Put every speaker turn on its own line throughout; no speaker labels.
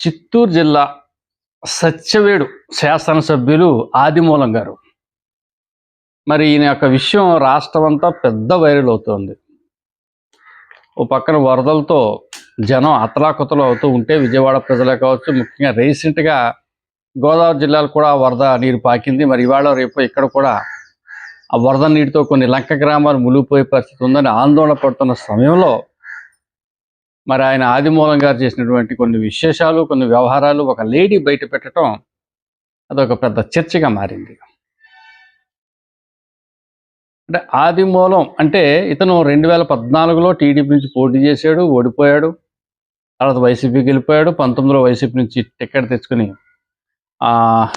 చిత్తూరు జిల్లా సత్యవేడు శాసనసభ్యులు ఆదిమూలం గారు. మరి ఈయన యొక్క విషయం రాష్ట్రం అంతా పెద్ద వైరల్ అవుతోంది. ఓ పక్కన వరదలతో జనం అతలాకుతలు అవుతూ ఉంటే విజయవాడ ప్రజలే కావచ్చు ముఖ్యంగా రీసెంట్గా గోదావరి జిల్లాలో కూడా వరద నీరు పాకింది. మరి ఇవాళ రేపు ఇక్కడ కూడా ఆ వరద నీటితో కొన్ని లంక గ్రామాలు మునిగిపోయే పరిస్థితి ఉందని ఆందోళన పడుతున్న సమయంలో మరి ఆయన ఆదిమూలం గారు చేసినటువంటి కొన్ని విశేషాలు కొన్ని వ్యవహారాలు ఒక లేడీ బయట పెట్టడం అదొక పెద్ద చర్చగా మారింది. అంటే ఆదిమూలం అంటే ఇతను రెండు వేల పద్నాలుగులో టీడీపీ నుంచి పోటీ చేశాడు ఓడిపోయాడు. తర్వాత వైసీపీకి వెళ్ళిపోయాడు. పంతొమ్మిదిలో వైసీపీ నుంచి టికెట్ తెచ్చుకుని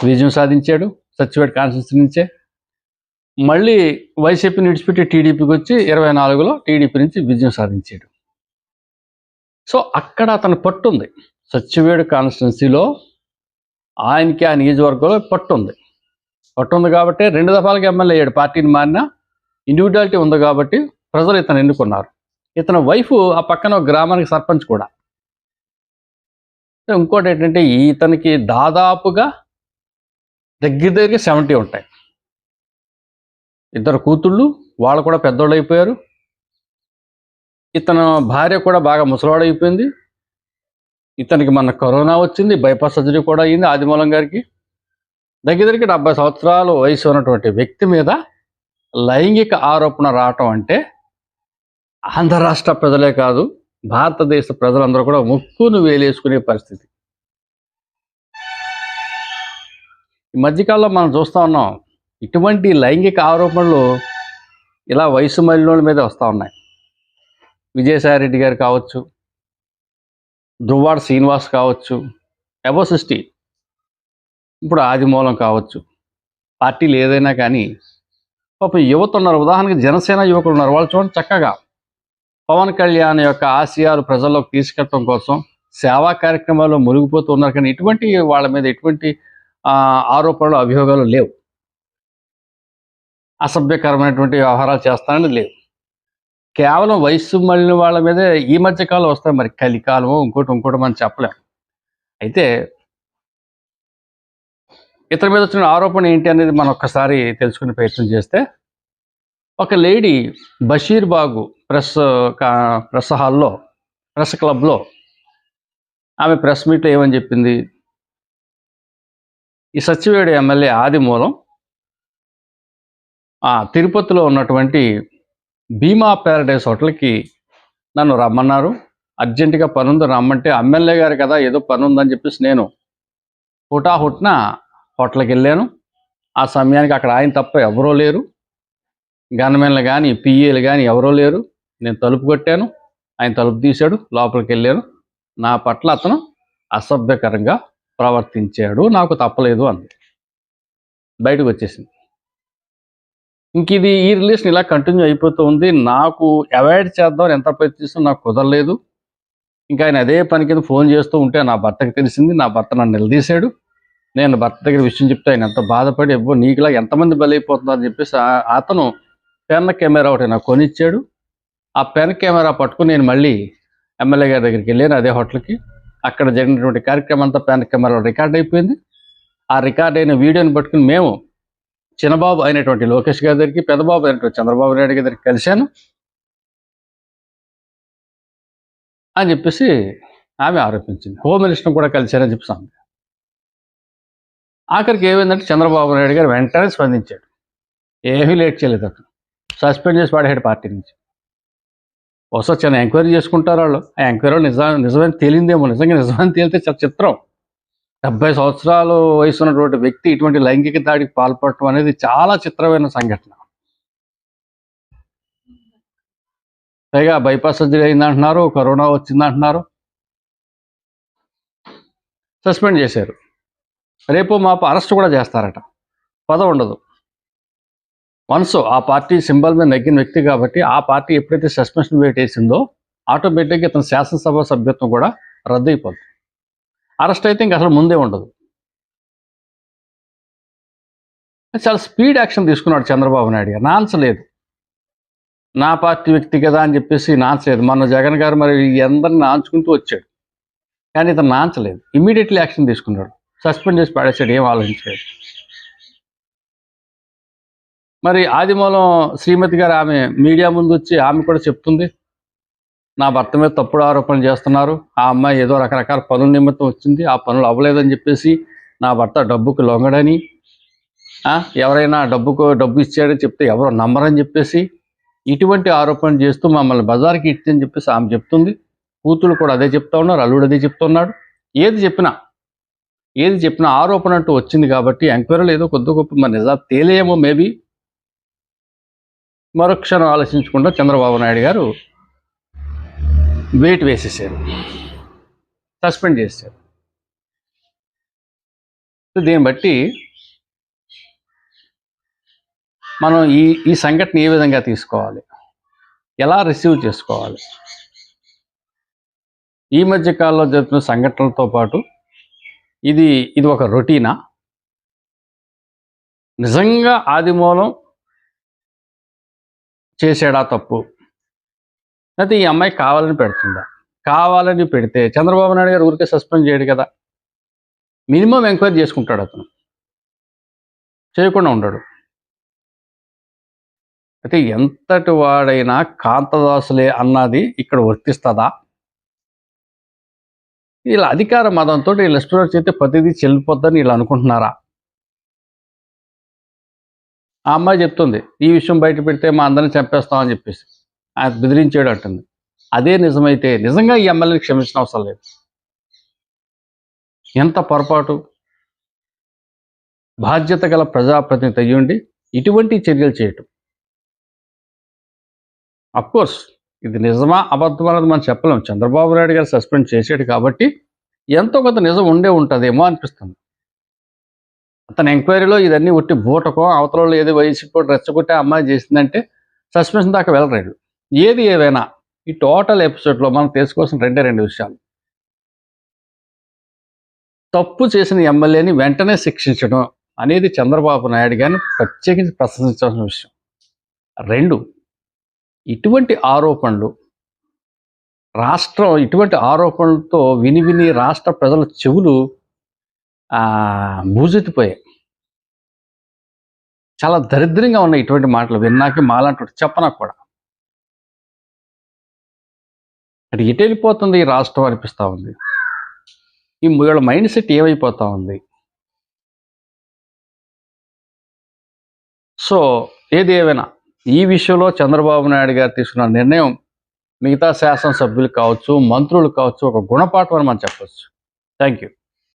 విజయం సాధించాడు సచివేట్ కాన్స్టిట్యూన్సీ నుంచే. మళ్ళీ వైసీపీని విడిచిపెట్టి టీడీపీకి వచ్చి ఇరవై నాలుగులో టీడీపీ నుంచి విజయం సాధించాడు. సో అక్కడ అతను పట్టు ఉంది సత్యవేడు కాన్స్టిట్యున్సీలో ఆయనకి ఆ నియోజకవర్గంలో పట్టు ఉంది పట్టు ఉంది కాబట్టి రెండు దఫాలుగా ఎమ్మెల్యే అయ్యాడు. పార్టీని మారినా ఇండివిజువాలిటీ ఉంది కాబట్టి ప్రజలు ఇతను ఎన్నుకున్నారు. ఇతని వైఫ్ ఆ పక్కన ఒక గ్రామానికి సర్పంచ్ కూడా. ఇంకోటి ఏంటంటే ఇతనికి దాదాపుగా దగ్గర దగ్గర సెవెంటీ ఉంటాయి. ఇద్దరు కూతుళ్ళు వాళ్ళు కూడా పెద్దోళ్ళు అయిపోయారు. ఇతను భార్య కూడా బాగా ముసలాడైపోయింది. ఇతనికి మన కరోనా వచ్చింది బైపాస్ సర్జరీ కూడా అయింది ఆదిమూలం గారికి. దగ్గర దగ్గర డెబ్బై సంవత్సరాలు వయసు ఉన్నటువంటి వ్యక్తి మీద లైంగిక ఆరోపణ రావటం అంటే ఆంధ్ర రాష్ట్ర ప్రజలే కాదు భారతదేశ ప్రజలందరూ కూడా ముక్కును వేలేసుకునే పరిస్థితి. ఈ మధ్యకాలంలో మనం చూస్తూ ఉన్నాం ఇటువంటి లైంగిక ఆరోపణలు ఇలా వయసు మళ్ళీ మీద వస్తూ ఉన్నాయి. విజయసాయి రెడ్డి గారు కావచ్చు దువ్వాడ శ్రీనివాస్ కావచ్చు అబో సృష్టి ఇప్పుడు ఆదిమూలం కావచ్చు. పార్టీలు ఏదైనా కానీ పాపం యువత ఉన్నారు. ఉదాహరణకి జనసేన యువకులు ఉన్నారు. వాళ్ళు చూడండి చక్కగా పవన్ కళ్యాణ్ యొక్క ఆశయాలు ప్రజల్లోకి తీసుకెళ్ళడం కోసం సేవా కార్యక్రమాల్లో మునిగిపోతూ ఉన్నారు కానీ ఇటువంటి వాళ్ళ మీద ఎటువంటి ఆరోపణలు అభియోగాలు లేవు. అసభ్యకరమైనటువంటి వ్యవహారాలు చేస్తానని లేవు. కేవలం వయస్సు మళ్ళిన వాళ్ళ మీదే ఈ మధ్య కాలం వస్తాయి మరి. కలికాలమో ఇంకోటి ఇంకోటి మనం చెప్పలేం. అయితే ఇతని మీద వచ్చిన ఆరోపణ ఏంటి అనేది మనం ఒక్కసారి తెలుసుకునే ప్రయత్నం చేస్తే ఒక లేడీ బషీర్ బాగు ప్రెస్ కా- ప్రెస్ హాల్లో ప్రెస్ క్లబ్లో ఆమె ప్రెస్ మీట్లో ఏమని చెప్పింది? ఈ సచివేడు ఎమ్మెల్యే ఆదిమూలం మూలం తిరుపతిలో ఉన్నటువంటి భీమా ప్యారడైస్ హోటల్కి నన్ను రమ్మన్నారు. అర్జెంటుగా పనుంది రమ్మంటే ఎమ్మెల్యే గారు కదా ఏదో పని ఉందని చెప్పేసి నేను హుటాహుట్న హోటల్కి వెళ్ళాను. ఆ సమయానికి అక్కడ ఆయన తప్ప ఎవరూ లేరు. గన్మెన్లు కానీ పిఏలు కానీ ఎవరూ లేరు. నేను తలుపు కొట్టాను. ఆయన తలుపు తీశాడు. లోపలికి వెళ్ళాను. నా పట్ల అతను అసభ్యకరంగా ప్రవర్తించాడు. నాకు తప్పలేదు అంది. బయటకు వచ్చేసింది. ఇంక ఇది ఈ రిలేషన్ ఇలా కంటిన్యూ అయిపోతూ ఉంది. నాకు అవాయిడ్ చేద్దామని ఎంత ప్రయత్నిస్తున్నా నాకు కుదరలేదు. ఇంకా ఆయన అదే పని కింద ఫోన్ చేస్తూ ఉంటే నా భర్తకి తెలిసింది. నా భర్త నన్ను నిలదీశాడు. నేను భర్త దగ్గర విషయం చెప్తే ఆయన ఎంత బాధపడి ఎవ్వో నీకులా ఎంతమంది బలైపోతున్నారు? అని చెప్పేసి అతను పెన్ కెమెరా ఒకటి నాకు కొనిచ్చాడు. ఆ పెన్ కెమెరా పట్టుకుని నేను మళ్ళీ ఎమ్మెల్యే గారి దగ్గరికి వెళ్ళాను అదే హోటల్కి. అక్కడ జరిగినటువంటి కార్యక్రమం అంతా పెన్ కెమెరా రికార్డ్ అయిపోయింది. ఆ రికార్డ్ అయిన వీడియోని పట్టుకుని మేము చిన్నబాబు అయినటువంటి లోకేష్ గారి దగ్గరికి పెద్దబాబు అయినటువంటి చంద్రబాబు నాయుడు గారికి దగ్గరికి కలిశాను అని చెప్పేసి ఆమె ఆరోపించింది. హోమ్ మినిస్టర్ని కూడా కలిశారని చెప్పేసి అంది ఆఖరికి ఏమైందంటే చంద్రబాబు నాయుడు గారు వెంటనే స్పందించాడు. ఏమీ లేట్ చేయలేదు అక్కడ సస్పెండ్ చేసి పడేడు పార్టీ నుంచి. ఒకసారి చిన్న ఎంక్వైరీ చేసుకుంటారు వాళ్ళు. ఆ ఎంక్వైరీ నిజం నిజమని తేలిందేమో. నిజంగా నిజమని తేలితే చాలా చిత్రం. డెబ్బై సంవత్సరాలు వయసు ఉన్నటువంటి వ్యక్తి ఇటువంటి లైంగిక దాడికి పాల్పడటం అనేది చాలా చిత్రమైన సంఘటన. పైగా బైపాస్ సర్జరీ అయిందంటున్నారు కరోనా వచ్చిందంటున్నారు. సస్పెండ్ చేశారు. రేపు మాపు అరెస్ట్ కూడా చేస్తారట. పద ఉండదు. వన్స్ ఆ పార్టీ సింబల్ మీద నగ్గిన వ్యక్తి కాబట్టి ఆ పార్టీ ఎప్పుడైతే సస్పెన్షన్ వేటేసిందో ఆటోమేటిక్గా ఇతను శాసనసభ సభ్యత్వం కూడా రద్దు అయిపోతుంది అరెస్ట్ అయితే ఇంక అసలు ముందే ఉండదు. చాలా స్పీడ్ యాక్షన్ తీసుకున్నాడు చంద్రబాబు నాయుడు గారు. నాన్స్ లేదు. నా పార్టీ వ్యక్తి కదా అని చెప్పేసి నాంచలేదు మన మొన్న జగన్ గారు మరి అందరిని నాంచుకుంటూ వచ్చాడు. కానీ ఇతను నాంచలేదు ఇమీడియట్లీ యాక్షన్ తీసుకున్నాడు. సస్పెండ్ చేసి పడేసాడు ఏం ఆలోచించలేదు. మరి ఆదిమూలం శ్రీమతి గారు ఆమె మీడియా ముందు వచ్చి ఆమె కూడా చెప్తుంది. నా భర్త మీద తప్పుడు ఆరోపణలు చేస్తున్నారు. ఆ అమ్మాయి ఏదో రకరకాల పనుల నిమిత్తం వచ్చింది. ఆ పనులు అవ్వలేదని చెప్పేసి నా భర్త డబ్బుకు లొంగడని ఎవరైనా డబ్బుకు డబ్బు ఇచ్చాడని చెప్తే ఎవరో నమ్మరని చెప్పేసి ఇటువంటి ఆరోపణలు చేస్తూ మమ్మల్ని బజార్కి ఇచ్చని చెప్పేసి ఆమె చెప్తుంది. కూతురు కూడా అదే చెప్తా ఉన్నారు. అల్లుడు అదే చెప్తున్నాడు ఏది చెప్పినా ఏది చెప్పినా ఆరోపణ అంటూ వచ్చింది కాబట్టి ఎంక్వైరీలో ఏదో కొద్ది గొప్ప మరి నిజాలు తేలేమో మేబీ. మరుక్షణం ఆలోచించకుండా చంద్రబాబు నాయుడు గారు వెయిట్ వేసేసారు. సస్పెండ్ చేశారు. దీన్ని బట్టి మనం ఈ ఈ సంఘటన ఏ విధంగా తీసుకోవాలి? ఎలా రిసీవ్ చేసుకోవాలి? ఈ మధ్య కాలంలో జరుగుతున్న సంఘటనలతో పాటు ఇది ఇది ఒక రొటీనా? నిజంగా ఆదిమూలం చేసాడా తప్పు? అయితే ఈ అమ్మాయి కావాలని పెడుతుందా? కావాలని పెడితే చంద్రబాబు నాయుడు గారు ఊరికే సస్పెండ్ చేయడు కదా. మినిమం ఎంక్వైరీ చేసుకుంటాడు అతను. చేయకుండా ఉండడు. అయితే ఎంతటి వాడైనా కాంతదాసులే అన్నది ఇక్కడ వర్తిస్తుందా? వీళ్ళ అధికార మదంతో వీళ్ళు ఎక్స్ప్లోర్ చేస్తే ప్రతిదీ చెల్లిపోద్దని వీళ్ళు అనుకుంటున్నారా? ఆ అమ్మాయి చెప్తుంది ఈ విషయం బయట పెడితే మా అందరిని చంపేస్తామని చెప్పేసి. బెదిరించాడు అంటుంది అదే నిజమైతే నిజంగా ఈ ఎమ్మెల్యేని క్షమించిన అవసరం లేదు. ఎంత పొరపాటు? బాధ్యత గల ప్రజాప్రతినిధి అయ్యుండి ఇటువంటి చర్యలు చేయటం. అఫ్కోర్స్ ఇది నిజమా అబద్ధం అనేది మనం చెప్పలేం. చంద్రబాబు నాయుడు గారు సస్పెండ్ చేసాడు కాబట్టి ఎంతో కొంత నిజం ఉండే ఉంటుందేమో అనిపిస్తుంది. అతని ఎంక్వైరీలో ఇదన్నీ ఒట్టి బూటకం అవతల వాళ్ళు ఏది వయసు రెచ్చగొట్టే అమ్మాయి చేసిందంటే సస్పెన్షన్ దాకా వెళ్ళరాడు ఏది ఏదైనా ఈ టోటల్ ఎపిసోడ్లో మనం తెలుసుకోవాల్సిన రెండే రెండు విషయాలు. తప్పు చేసిన ఎమ్మెల్యేని వెంటనే శిక్షించడం అనేది చంద్రబాబు నాయుడు గారిని ప్రత్యేకించి ప్రశంసించాల్సిన విషయం. రెండు ఇటువంటి ఆరోపణలు రాష్ట్రం ఇటువంటి ఆరోపణలతో విని విని రాష్ట్ర ప్రజల చెవులు భూజెత్తిపోయాయి చాలా దరిద్రంగా ఉన్నాయి ఇటువంటి మాటలు విన్నాక మాలాంటి చెప్పనా కూడా. అది ఎటు వెళ్ళిపోతుంది ఈ రాష్ట్రం అనిపిస్తూ ఉంది. ఈ వీళ్ళ మైండ్ సెట్ ఏమైపోతూ ఉంది? సో ఏది ఏమైనా ఈ విషయంలో చంద్రబాబు నాయుడు గారు తీసుకున్న నిర్ణయం మిగతా శాసనసభ్యులు కావచ్చు మంత్రులు కావచ్చు ఒక గుణపాఠం అని మనం చెప్పచ్చు. Thank you